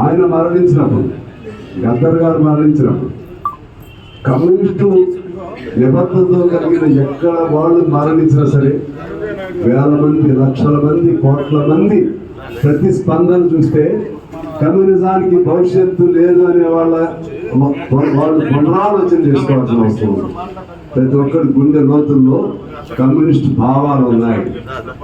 ఆయన మరణించినప్పుడు గద్దర్ గారు మరణించినప్పుడు కమ్యూనిస్టు నిబద్ధతతో కలిగిన ఎక్కడ వాళ్ళు మరణించినా సరే వేల మంది లక్షల మంది కోట్ల మంది ప్రతిస్పందన చూస్తే కమ్యూనిజానికి భవిష్యత్తు లేదు అనే వాళ్ళ వాళ్ళు పునరాలోచన చేసుకోవాల్సిన అవసరం ఉంది. ప్రతి ఒక్కరి గుండె లోతుల్లో కమ్యూనిస్ట్ భావాలు ఉన్నాయి.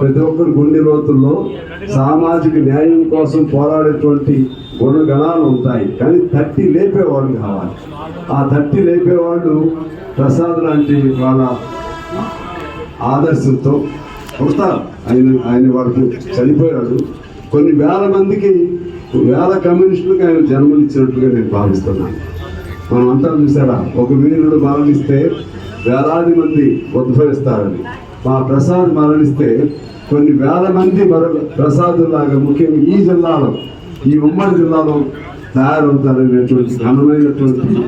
ప్రతి ఒక్కరి గుండె లోతుల్లో సామాజిక న్యాయం కోసం పోరాడేటువంటి గుణగణాలు ఉంటాయి. కానీ తట్టి లేపేవాళ్ళు కావాలి. ఆ తట్టి లేపేవాళ్ళు ప్రసాద్ లాంటి వాళ్ళ ఆదర్శంతో పుడతారు ఆయన ఆయన వాడికి చనిపోయాడు. కొన్ని వేల మందికి వేల కమ్యూనిస్టులకు ఆయన జన్మనిచ్చినట్టుగా నేను భావిస్తున్నాను. మనం అంతా చూసారా? ఒక వీరుడు మరణిస్తే వేలాది మంది ఉద్భవిస్తారని. మా ప్రసాద్ మరణిస్తే కొన్ని వేల మంది మర ప్రసాదులాగా ముఖ్యంగా ఈ జిల్లాలో ఈ ఉమ్మడి జిల్లాలో తయారవుతారనేటువంటి ఘనమైనటువంటి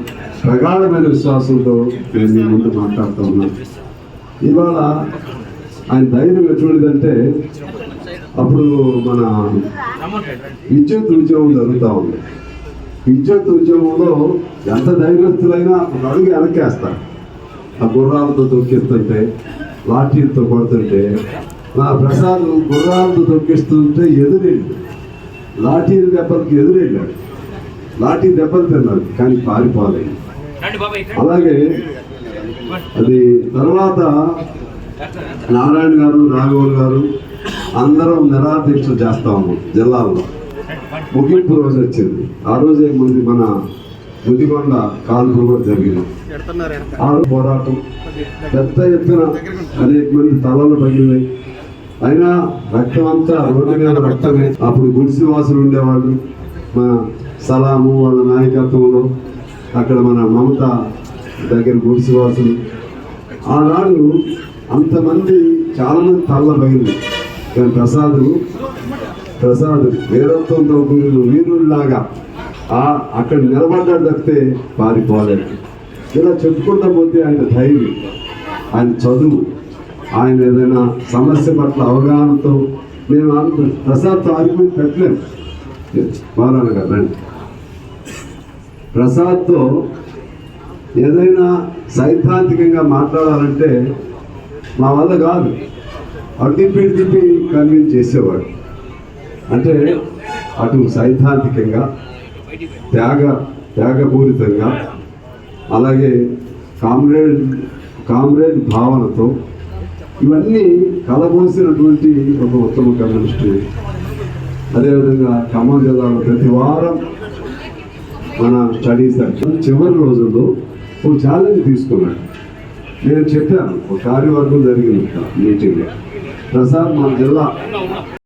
ప్రగాఢమైన విశ్వాసంతో నేను మీ ముందు మాట్లాడుతూ ఉన్నాను. ఇవాళ ఆయన ధైర్యం ఎటువంటిదంటే అప్పుడు మన విద్యుత్ ఉద్యమం జరుగుతూ ఉంది. విద్యుత్ ఉద్యమంలో ఎంత ధైర్యస్తులైనా ఒక అడుగు వెనక్కేస్తారు. ఆ గుర్రాలతో తొక్కిస్తుంటే లాఠీలతో కొడుతుంటే నా ప్రసాద్ గుర్రాలతో తొక్కిస్తుంటే ఎదురెళ్ళి లాఠీల దెబ్బలకు ఎదురెళ్ళాడు. లాఠీ దెబ్బలు తిన్నాడు కానీ పారిపోలేదు. అలాగే అది తర్వాత నారాయణ గారు రాఘవన్ గారు అందరం నిరాదీక్ష చేస్తా ఉన్నాం జిల్లాలో ముగింపు రోజు వచ్చింది. ఆ రోజే ముందు మన ముదిగొండ కాల్పులు కూడా జరిగింది. ఆ పోరాటం. పెద్ద ఎత్తున అనేక మంది తలలు పగిలినాయి. అయినా రక్తం అంతా రోడ్డు మీద రక్తమే. అప్పుడు గుడిసి వాసులు ఉండేవాళ్ళు. మన సలాము వాళ్ళ నాయకత్వంలో అక్కడ మన మమత దగ్గర గుడిసి వాసులు. ఆనాడు అంతమంది చాలా మంది తల్ల పగిలింది కానీ ప్రసాద్ ప్రసాద్ వీరత్వంతో కూడిన వీరుల్లాగా అక్కడ నిలబడ్డాడు తప్పితే పారిపోలేదు. ఇలా చెప్పుకుంటా పోతే ఆయన ధైర్యం ఆయన చదువు ఆయన ఏదైనా సమస్య పట్ల అవగాహనతో మేము అంత ప్రసాద్ ఆగిపోయి పెట్టలేము మారాను కదా రండి. ప్రసాద్తో ఏదైనా సైద్ధాంతికంగా మాట్లాడాలంటే మా వల్ల కాదు. అటు తిప్పి ఇటు తిప్పి కన్విన్స్ చేసేవాడు. అంటే అటు సైద్ధాంతికంగా త్యాగ త్యాగపూరితంగా అలాగే కామ్రేడ్ కామ్రేడ్ భావనతో ఇవన్నీ కలబోసినటువంటి ఒక ఉత్తమ కమ్యూనిస్ట్. అదేవిధంగా ఖమ్మం జిల్లాలో ప్రతి వారం మన స్టడీస్ సెక్షన్ చివరి రోజుల్లో ఒక ఛాలెంజ్ తీసుకున్నాడు. నేను చెప్పాను ఒక కార్యవర్గం జరిగింది మీటింగ్లో ప్రసాద్ మన జిల్లా.